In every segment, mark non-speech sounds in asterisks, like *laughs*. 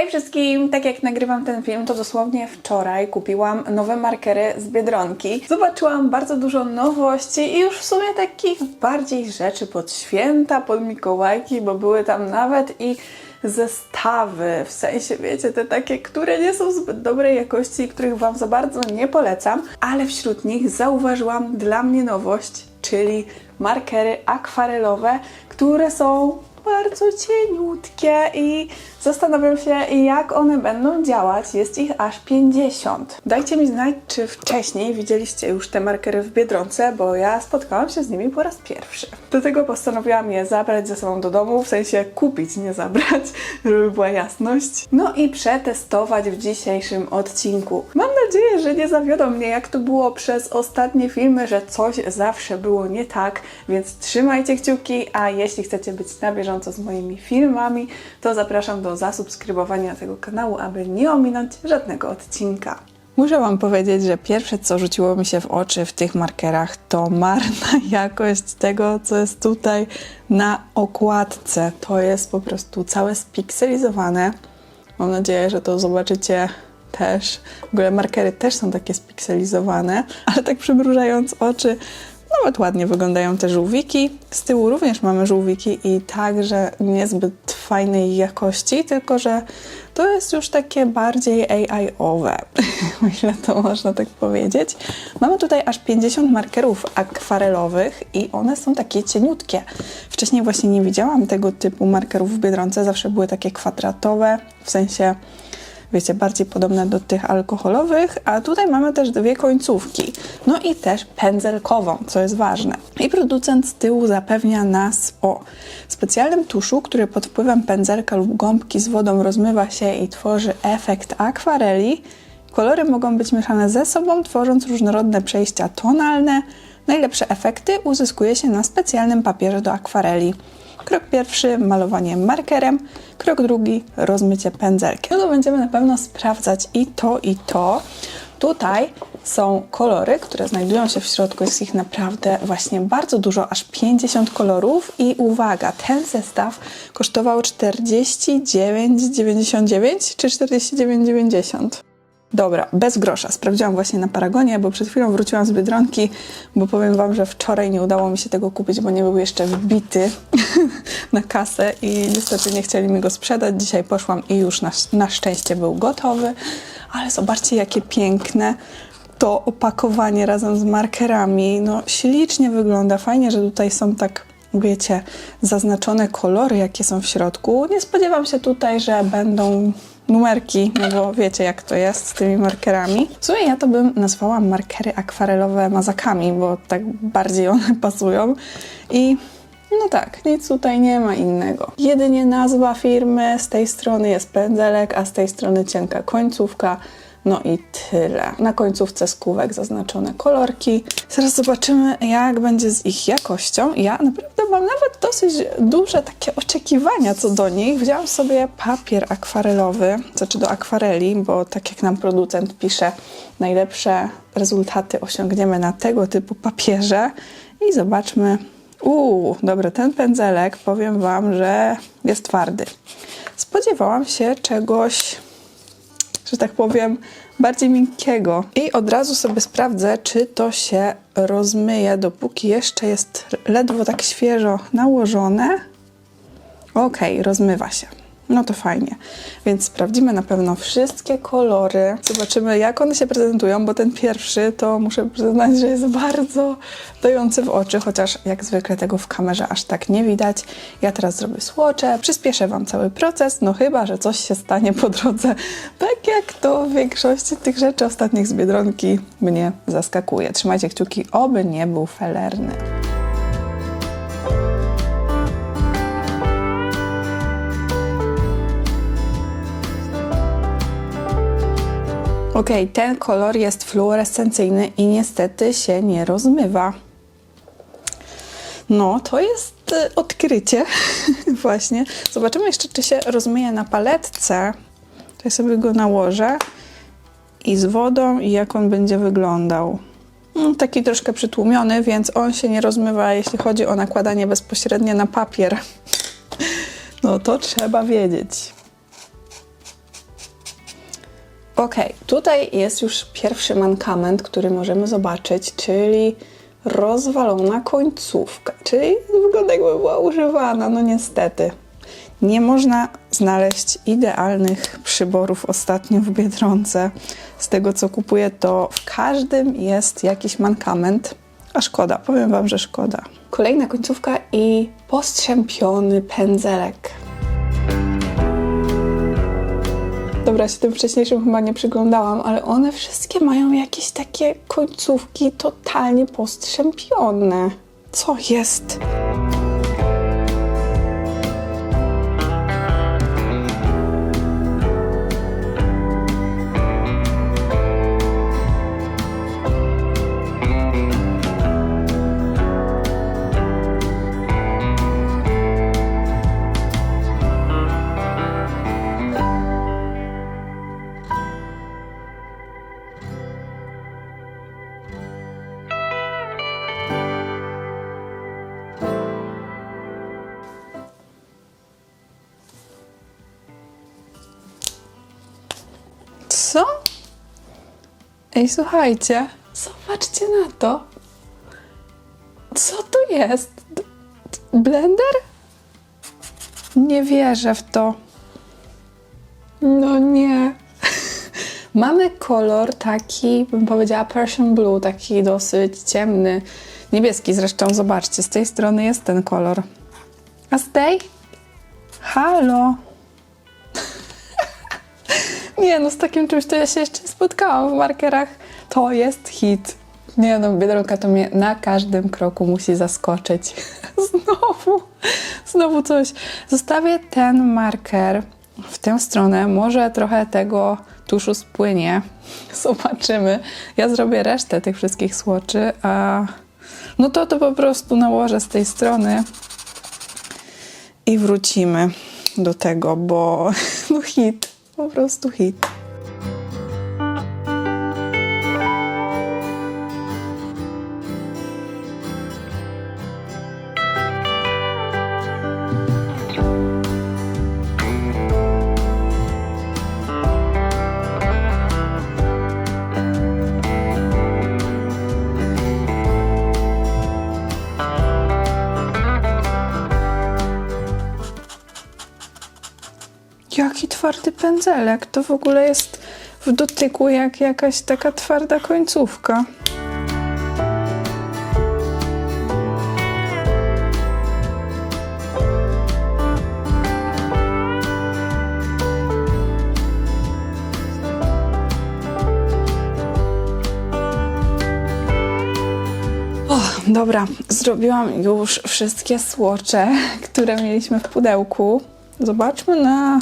Hej wszystkim! Tak jak nagrywam ten film, to dosłownie wczoraj kupiłam nowe markery z Biedronki. Zobaczyłam bardzo dużo nowości i już w sumie takich bardziej rzeczy pod święta, pod Mikołajki, bo były tam nawet i zestawy, w sensie wiecie, te takie, które nie są zbyt dobrej jakości i których Wam za bardzo nie polecam, ale wśród nich zauważyłam dla mnie nowość, czyli markery akwarelowe, które są bardzo cieniutkie i zastanawiam się, jak one będą działać. Jest ich aż 50. Dajcie mi znać, czy wcześniej widzieliście już te markery w Biedronce, bo ja spotkałam się z nimi po raz pierwszy. Do tego postanowiłam je zabrać ze sobą do domu, w sensie kupić, nie zabrać, *laughs* żeby była jasność. No i przetestować w dzisiejszym odcinku. Mam nadzieję, że nie zawiodą mnie, jak to było przez ostatnie filmy, że coś zawsze było nie tak, więc trzymajcie kciuki, a jeśli chcecie być na bieżąco z moimi filmami, to zapraszam do zasubskrybowania tego kanału, aby nie ominąć żadnego odcinka. Muszę Wam powiedzieć, że pierwsze co rzuciło mi się w oczy w tych markerach to marna *laughs* jakość tego, co jest tutaj na okładce. To jest po prostu całe spikselizowane. Mam nadzieję, że to zobaczycie też. W ogóle markery też są takie spikselizowane, ale tak przymrużając oczy, nawet ładnie wyglądają te żółwiki. Z tyłu również mamy żółwiki i także niezbyt fajnej jakości, tylko że to jest już takie bardziej AI-owe, o ile to można tak powiedzieć. Mamy tutaj aż 50 markerów akwarelowych i one są takie cieniutkie. Wcześniej właśnie nie widziałam tego typu markerów w Biedronce, zawsze były takie kwadratowe, w sensie wiecie, bardziej podobne do tych alkoholowych, a tutaj mamy też dwie końcówki. No i też pędzelkową, co jest ważne. I producent z tyłu zapewnia nas o specjalnym tuszu, który pod wpływem pędzelka lub gąbki z wodą rozmywa się i tworzy efekt akwareli. Kolory mogą być mieszane ze sobą, tworząc różnorodne przejścia tonalne. Najlepsze efekty uzyskuje się na specjalnym papierze do akwareli. Krok pierwszy malowanie markerem, krok drugi rozmycie pędzelkiem. No to będziemy na pewno sprawdzać i to, i to. Tutaj są kolory, które znajdują się w środku. Jest ich naprawdę właśnie bardzo dużo, aż 50 kolorów. I uwaga, ten zestaw kosztował 49,99 czy 49,90. Dobra, bez grosza. Sprawdziłam właśnie na Paragonie, bo przed chwilą wróciłam z Biedronki, bo powiem Wam, że wczoraj nie udało mi się tego kupić, bo nie był jeszcze wbity *laughs* na kasę i niestety nie chcieli mi go sprzedać. Dzisiaj poszłam i już na, na szczęście był gotowy, ale zobaczcie jakie piękne to opakowanie razem z markerami. No ślicznie wygląda. Fajnie, że tutaj są tak wiecie, zaznaczone kolory, jakie są w środku. Nie spodziewam się tutaj, że będą numerki, no bo wiecie jak to jest z tymi markerami. W sumie ja to bym nazwała markery akwarelowe mazakami, bo tak bardziej one *laughs* pasują i no tak, nic tutaj nie ma innego. Jedynie nazwa firmy, z tej strony jest pędzelek, a z tej strony cienka końcówka. No i tyle. Na końcówce skówek zaznaczone kolorki. Zaraz zobaczymy, jak będzie z ich jakością. Ja naprawdę mam nawet dosyć duże takie oczekiwania co do nich. Wzięłam sobie papier akwarelowy, znaczy do akwareli, bo tak jak nam producent pisze, najlepsze rezultaty osiągniemy na tego typu papierze. I zobaczmy. Uuu, dobra, ten pędzelek, powiem Wam, że jest twardy. Spodziewałam się czegoś że tak powiem, bardziej miękkiego. I od razu sobie sprawdzę, czy to się rozmyje, dopóki jeszcze jest ledwo tak świeżo nałożone. Ok, rozmywa się. No to fajnie. Więc sprawdzimy na pewno wszystkie kolory. Zobaczymy, jak one się prezentują, bo ten pierwszy to muszę przyznać, że jest bardzo dający w oczy, chociaż jak zwykle tego w kamerze aż tak nie widać. Ja teraz zrobię słocze, przyspieszę Wam cały proces, no chyba, że coś się stanie po drodze, tak jak to w większości tych rzeczy ostatnich z Biedronki mnie zaskakuje. Trzymajcie kciuki, oby nie był felerny. Ok, ten kolor jest fluorescencyjny i niestety się nie rozmywa. No, to jest y, odkrycie, *laughs* właśnie. Zobaczymy jeszcze, czy się rozmyje na paletce. Tutaj sobie go nałożę i z wodą i jak on będzie wyglądał. Mm, Taki troszkę przytłumiony, więc on się nie rozmywa, jeśli chodzi o nakładanie bezpośrednie na papier. *laughs* No to trzeba wiedzieć. Ok, tutaj jest już pierwszy mankament, który możemy zobaczyć, czyli rozwalona końcówka, czyli wygląda jakby była używana, no niestety. Nie można znaleźć idealnych przyborów ostatnio w Biedronce. Z tego co kupuję, to w każdym jest jakiś mankament, a szkoda, powiem Wam, że szkoda. Kolejna końcówka i postrzępiony pędzelek. Dobra, się tym wcześniejszym chyba nie przyglądałam, ale one wszystkie mają jakieś takie końcówki totalnie postrzępione. Co jest? Ej, słuchajcie, zobaczcie na to. Co to jest? Blender? Nie wierzę w to. No nie. *laughs* Mamy kolor taki, bym powiedziała, Persian Blue, taki dosyć ciemny. Niebieski zresztą, zobaczcie, z tej strony jest ten kolor. A z tej? Halo? Nie no, z takim czymś to ja się jeszcze spotkałam w markerach. To jest hit. Nie no, Biedronka to mnie na każdym kroku musi zaskoczyć. *laughs* Znowu, znowu coś. Zostawię ten marker w tę stronę. Może trochę tego tuszu spłynie. *laughs* Zobaczymy. Ja zrobię resztę tych wszystkich słoczy, a no to to po prostu nałożę z tej strony i wrócimy do tego, bo *laughs* no hit, po prostu hit. Jaki twardy pędzelek. To w ogóle jest w dotyku jak jakaś taka twarda końcówka. Dobra, zrobiłam już wszystkie słocze, które mieliśmy w pudełku. Zobaczmy na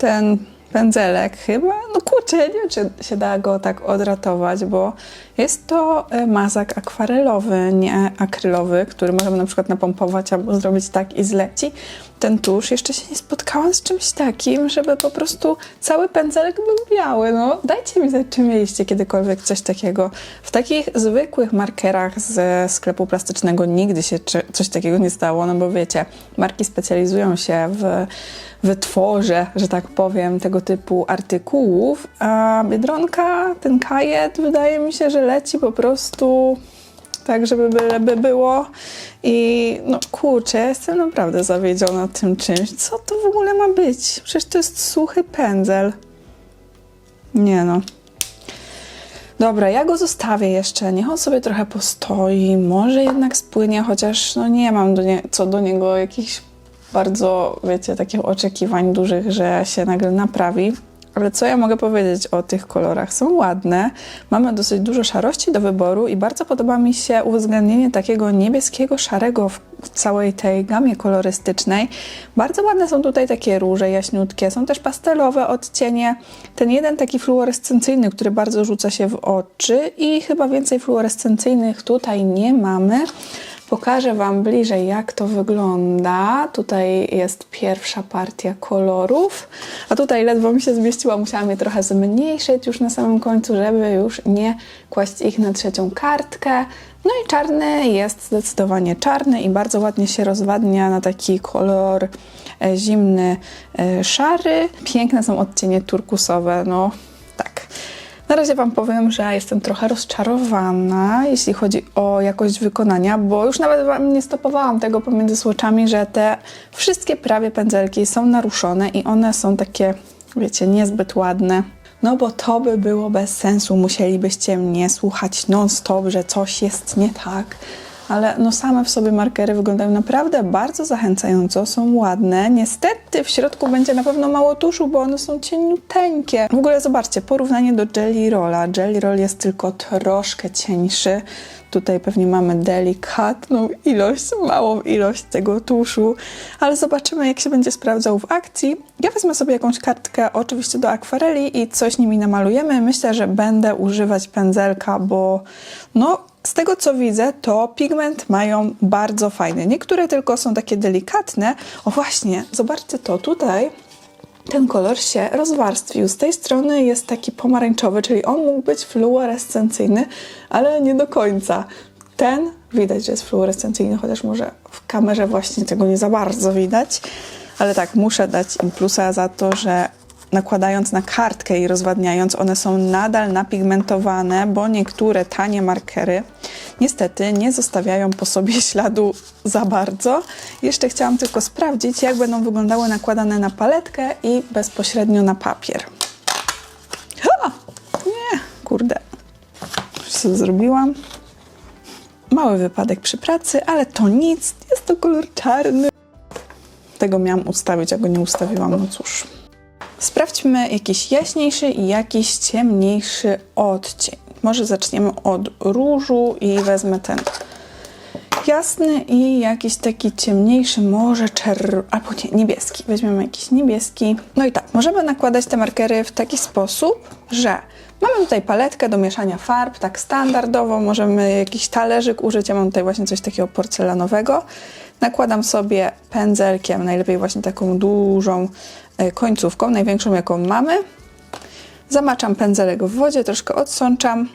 ten pędzelek chyba. No kurczę, nie wiem, czy się da go tak odratować, bo jest to e, mazak akwarelowy, nie akrylowy, który możemy na przykład napompować albo zrobić tak i zleci. Ten tusz, jeszcze się nie spotkałam z czymś takim, żeby po prostu cały pędzelek był biały. No, dajcie mi znać, czy mieliście kiedykolwiek coś takiego. W takich zwykłych markerach ze sklepu plastycznego nigdy się coś takiego nie stało, no bo wiecie, marki specjalizują się w wytworze, że tak powiem, tego typu artykułów, a Biedronka, ten kajet, wydaje mi się, że leci po prostu tak, żeby byleby było i no kurczę, jestem naprawdę zawiedziona tym czymś. Co to w ogóle ma być? Przecież to jest suchy pędzel. Nie no. Dobra, ja go zostawię jeszcze. Niech on sobie trochę postoi. Może jednak spłynie, chociaż no nie mam do co do niego jakichś bardzo, wiecie, takich oczekiwań dużych, że się nagle naprawi. Ale co ja mogę powiedzieć o tych kolorach? Są ładne, mamy dosyć dużo szarości do wyboru i bardzo podoba mi się uwzględnienie takiego niebieskiego, szarego w całej tej gamie kolorystycznej. Bardzo ładne są tutaj takie róże jaśniutkie, są też pastelowe odcienie. Ten jeden taki fluorescencyjny, który bardzo rzuca się w oczy i chyba więcej fluorescencyjnych tutaj nie mamy. Pokażę Wam bliżej, jak to wygląda. Tutaj jest pierwsza partia kolorów, a tutaj ledwo mi się zmieściła, musiałam je trochę zmniejszyć już na samym końcu, żeby już nie kłaść ich na trzecią kartkę. No i czarny jest zdecydowanie czarny i bardzo ładnie się rozwadnia na taki kolor e, zimny, e, szary. Piękne są odcienie turkusowe, no tak, Na razie Wam powiem, że jestem trochę rozczarowana, jeśli chodzi o jakość wykonania, bo już nawet Wam nie stopowałam tego pomiędzy słoczami, że te wszystkie prawie pędzelki są naruszone i one są takie, wiecie, niezbyt ładne. No bo to by było bez sensu, musielibyście mnie słuchać non-stop, że coś jest nie tak. Ale no same w sobie markery wyglądają naprawdę bardzo zachęcająco, są ładne. Niestety w środku będzie na pewno mało tuszu, bo one są cieniuteńkie. W ogóle zobaczcie, porównanie do Jelly Rolla. Jelly Roll jest tylko troszkę cieńszy. Tutaj pewnie mamy delikatną ilość, małą ilość tego tuszu, ale zobaczymy, jak się będzie sprawdzał w akcji. Ja wezmę sobie jakąś kartkę, oczywiście do akwareli i coś nimi namalujemy. Myślę, że będę używać pędzelka, bo no, z tego co widzę, to pigment mają bardzo fajny. Niektóre tylko są takie delikatne. O właśnie, zobaczcie to tutaj. Ten kolor się rozwarstwił. Z tej strony jest taki pomarańczowy, czyli on mógł być fluorescencyjny, ale nie do końca. Ten widać, że jest fluorescencyjny, chociaż może w kamerze właśnie tego nie za bardzo widać. Ale tak, muszę dać im plusa za to, że nakładając na kartkę i rozwadniając, one są nadal napigmentowane, bo niektóre tanie markery niestety nie zostawiają po sobie *laughs* śladu za bardzo. Jeszcze chciałam tylko sprawdzić, jak będą wyglądały nakładane na paletkę i bezpośrednio na papier. Ha! Nie, kurde. Już zrobiłam. Mały wypadek przy pracy, ale to nic, jest to kolor czarny. Tego miałam ustawić, a go nie ustawiłam, no cóż. Sprawdźmy jakiś jaśniejszy i jakiś ciemniejszy odcień. Może zaczniemy od różu i wezmę ten jasny i jakiś taki ciemniejszy, może czerwony, albo nie, niebieski. Weźmiemy jakiś niebieski. No i tak, możemy nakładać te markery w taki sposób, że mamy tutaj paletkę do mieszania farb, tak standardowo, możemy jakiś talerzyk użyć. Ja mam tutaj właśnie coś takiego porcelanowego. Nakładam sobie pędzelkiem, najlepiej właśnie taką dużą e, końcówką, największą jaką mamy. Zamaczam pędzelek w wodzie, troszkę odsączam.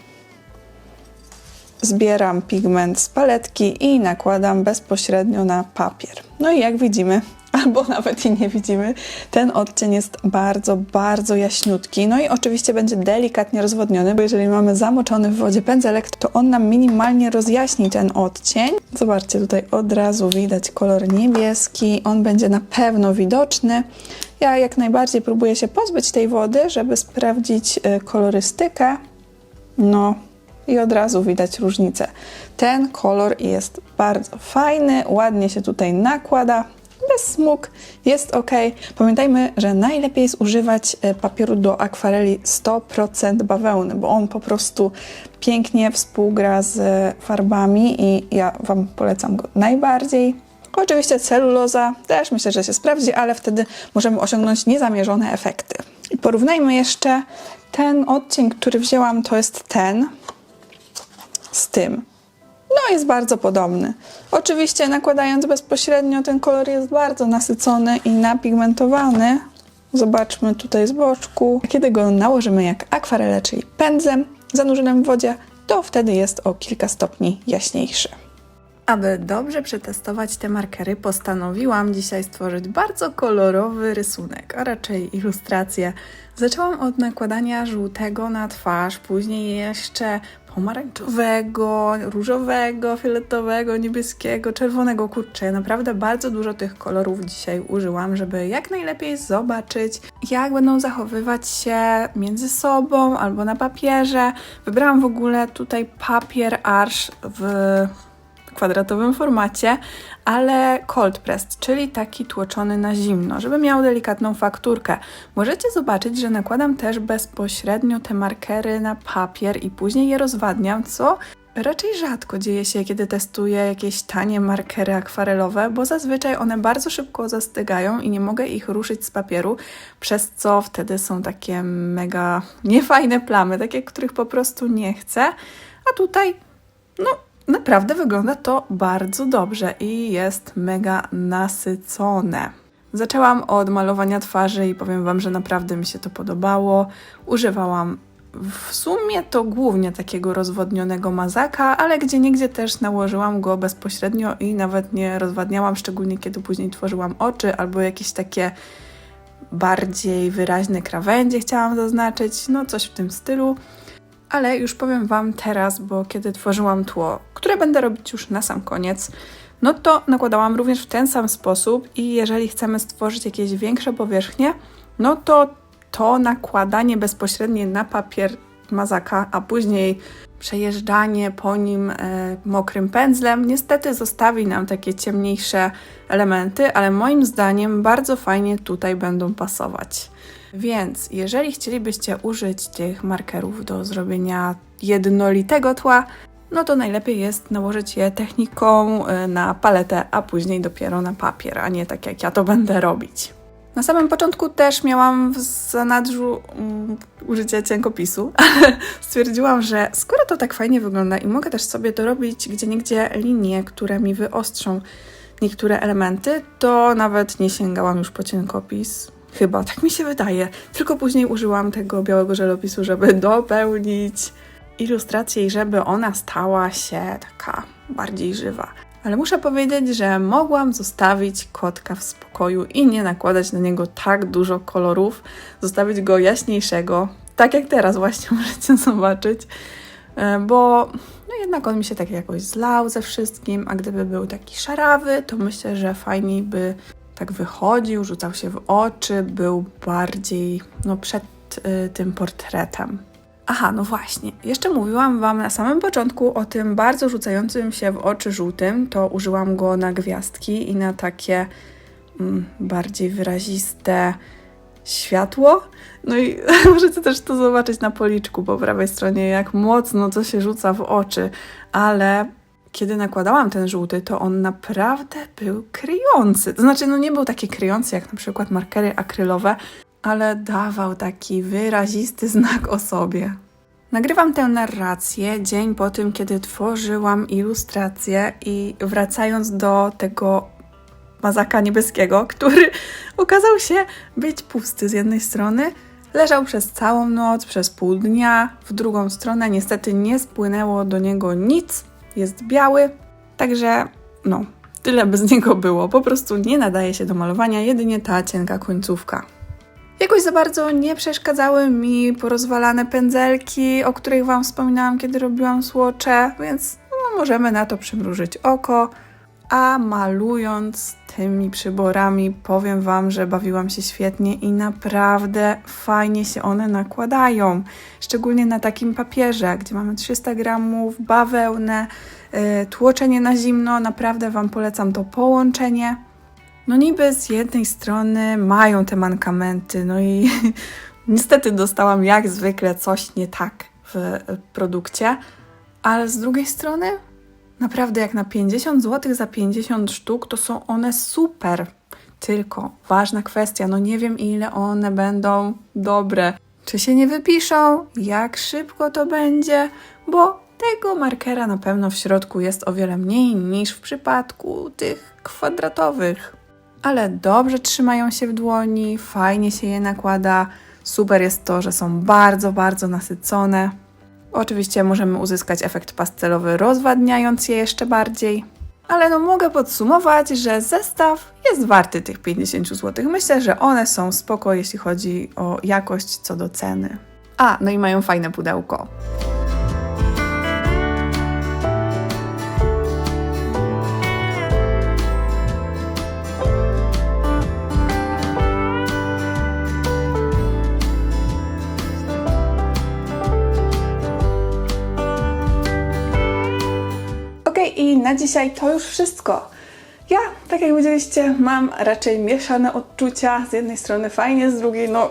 Zbieram pigment z paletki i nakładam bezpośrednio na papier. No i jak widzimy, *laughs* albo nawet i nie widzimy, ten odcień jest bardzo, bardzo jaśniutki. No i oczywiście będzie delikatnie rozwodniony, bo jeżeli mamy zamoczony w wodzie pędzelek, to on nam minimalnie rozjaśni ten odcień. Zobaczcie, tutaj od razu widać kolor niebieski, on będzie na pewno widoczny. Ja jak najbardziej próbuję się pozbyć tej wody, żeby sprawdzić y, kolorystykę. No, i od razu widać różnicę. Ten kolor jest bardzo fajny, ładnie się tutaj nakłada, bez smug, jest ok. Pamiętajmy, że najlepiej jest używać e, papieru do akwareli 100% bawełny, bo on po prostu pięknie współgra z farbami i ja Wam polecam go najbardziej. Oczywiście celuloza też myślę, że się sprawdzi, ale wtedy możemy osiągnąć niezamierzone efekty. I porównajmy jeszcze ten odcień, który wzięłam, to jest ten z tym. No, jest bardzo podobny. Oczywiście nakładając bezpośrednio ten kolor jest bardzo nasycony i napigmentowany. Zobaczmy tutaj z boczku. Kiedy go nałożymy jak akwarelę, czyli pędzem zanurzonym w wodzie, to wtedy jest o kilka stopni jaśniejszy. Aby dobrze przetestować te markery, postanowiłam dzisiaj stworzyć bardzo kolorowy rysunek, a raczej ilustrację. Zaczęłam od nakładania żółtego na twarz, później jeszcze pomarańczowego, różowego, fioletowego, niebieskiego, czerwonego. Kurczę, naprawdę bardzo dużo tych kolorów dzisiaj użyłam, żeby jak najlepiej zobaczyć, jak będą zachowywać się między sobą albo na papierze. Wybrałam w ogóle tutaj papier arsz w kwadratowym formacie, ale cold pressed, czyli taki tłoczony na zimno, żeby miał delikatną fakturkę. Możecie zobaczyć, że nakładam też bezpośrednio te markery na papier i później je rozwadniam, co Raczej rzadko dzieje się, kiedy testuję jakieś tanie markery akwarelowe, bo zazwyczaj one bardzo szybko zastygają i nie mogę ich ruszyć z papieru, przez co wtedy są takie mega niefajne plamy, takie, których po prostu nie chcę. A tutaj, no, Naprawdę wygląda to bardzo dobrze i jest mega nasycone. Zaczęłam od malowania twarzy i powiem Wam, że naprawdę mi się to podobało. Używałam w sumie to głównie takiego rozwodnionego mazaka, ale gdzie niegdzie też nałożyłam go bezpośrednio i nawet nie rozwadniałam, szczególnie kiedy później tworzyłam oczy albo jakieś takie bardziej wyraźne krawędzie chciałam zaznaczyć, no coś w tym stylu. Ale już powiem Wam teraz, bo kiedy tworzyłam tło, które będę robić już na sam koniec, no to nakładałam również w ten sam sposób i jeżeli chcemy stworzyć jakieś większe powierzchnie, no to to nakładanie bezpośrednie na papier mazaka, a później przejeżdżanie po nim e, mokrym pędzlem niestety zostawi nam takie ciemniejsze elementy, ale moim zdaniem bardzo fajnie tutaj będą pasować. Więc jeżeli chcielibyście użyć tych markerów do zrobienia jednolitego tła, no to najlepiej jest nałożyć je techniką y, na paletę, a później dopiero na papier, a nie tak jak ja to *laughs* będę robić. Na samym początku też miałam w zanadrzu um, użycie cienkopisu, *laughs* stwierdziłam, że skoro to tak fajnie wygląda i mogę też sobie dorobić gdzie niegdzie linie, które mi wyostrzą niektóre elementy, to nawet nie sięgałam już po cienkopis. Chyba, tak mi się wydaje. Tylko później użyłam tego białego żelopisu, żeby *laughs* dopełnić ilustrację i żeby ona stała się taka bardziej żywa. Ale muszę powiedzieć, że mogłam zostawić kotka w spokoju i nie nakładać na niego tak dużo kolorów, zostawić go jaśniejszego, tak jak teraz właśnie *laughs* możecie zobaczyć, e, bo no jednak on mi się tak jakoś zlał ze wszystkim, a gdyby był taki szarawy, to myślę, że fajniej by tak wychodził, rzucał się w oczy, był bardziej no, przed y, tym portretem. Aha, no właśnie. Jeszcze mówiłam Wam na samym początku o tym bardzo rzucającym się w oczy żółtym. To użyłam go na gwiazdki i na takie mm, bardziej wyraziste światło. No i *laughs* możecie też to zobaczyć na policzku po prawej stronie, jak mocno to się rzuca w oczy. Ale kiedy nakładałam ten żółty, to on naprawdę był kryjący. To znaczy, no nie był taki kryjący jak na przykład markery akrylowe, ale dawał taki wyrazisty znak o sobie. Nagrywam tę narrację dzień po tym, kiedy tworzyłam ilustrację i wracając do tego mazaka niebieskiego, który *laughs* okazał się być pusty z jednej strony, leżał przez całą noc, przez pół dnia, w drugą stronę niestety nie spłynęło do niego nic, jest biały, także no, tyle by z niego było, po prostu nie nadaje się do malowania, jedynie ta cienka końcówka. Jakoś za bardzo nie przeszkadzały mi porozwalane pędzelki, o których Wam wspominałam, kiedy robiłam słocze, więc no, możemy na to przymrużyć oko. A malując tymi przyborami, powiem Wam, że bawiłam się świetnie i naprawdę fajnie się one nakładają. Szczególnie na takim papierze, gdzie mamy 300 gramów, bawełnę, yy, tłoczenie na zimno. Naprawdę Wam polecam to połączenie. No niby z jednej strony mają te mankamenty, no i *laughs* niestety dostałam jak zwykle coś nie tak w produkcie, ale z drugiej strony naprawdę jak na 50 zł za 50 sztuk to są one super. Tylko ważna kwestia, no nie wiem ile one będą dobre. Czy się nie wypiszą? Jak szybko to będzie? Bo tego markera na pewno w środku jest o wiele mniej niż w przypadku tych kwadratowych ale dobrze trzymają się w dłoni, fajnie się je nakłada. Super jest to, że są bardzo, bardzo nasycone. Oczywiście możemy uzyskać efekt pastelowy, rozwadniając je jeszcze bardziej. Ale no mogę podsumować, że zestaw jest warty tych 50 zł. Myślę, że one są spoko, jeśli chodzi o jakość co do ceny. A, no i mają fajne pudełko. Dzisiaj to już wszystko. Ja, tak jak widzieliście, mam raczej mieszane odczucia. Z jednej strony fajnie, z drugiej no...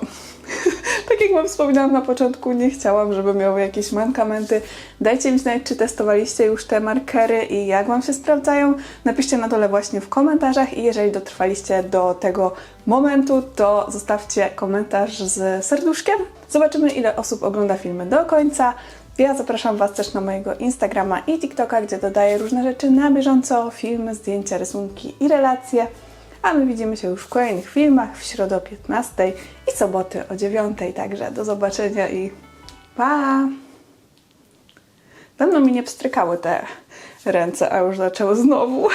*laughs* tak jak Wam wspominałam na początku, nie chciałam, żeby miały jakieś mankamenty. Dajcie mi znać, czy testowaliście już te markery i jak Wam się sprawdzają. Napiszcie na dole właśnie w komentarzach i jeżeli dotrwaliście do tego momentu, to zostawcie komentarz z serduszkiem. Zobaczymy, ile osób ogląda filmy do końca. Ja zapraszam Was też na mojego Instagrama i TikToka, gdzie dodaję różne rzeczy na bieżąco, filmy, zdjęcia, rysunki i relacje. A my widzimy się już w kolejnych filmach w środę o 15 i soboty o 9. Także do zobaczenia i pa! Dawno mi nie pstrykały te ręce, a już zaczęły znowu.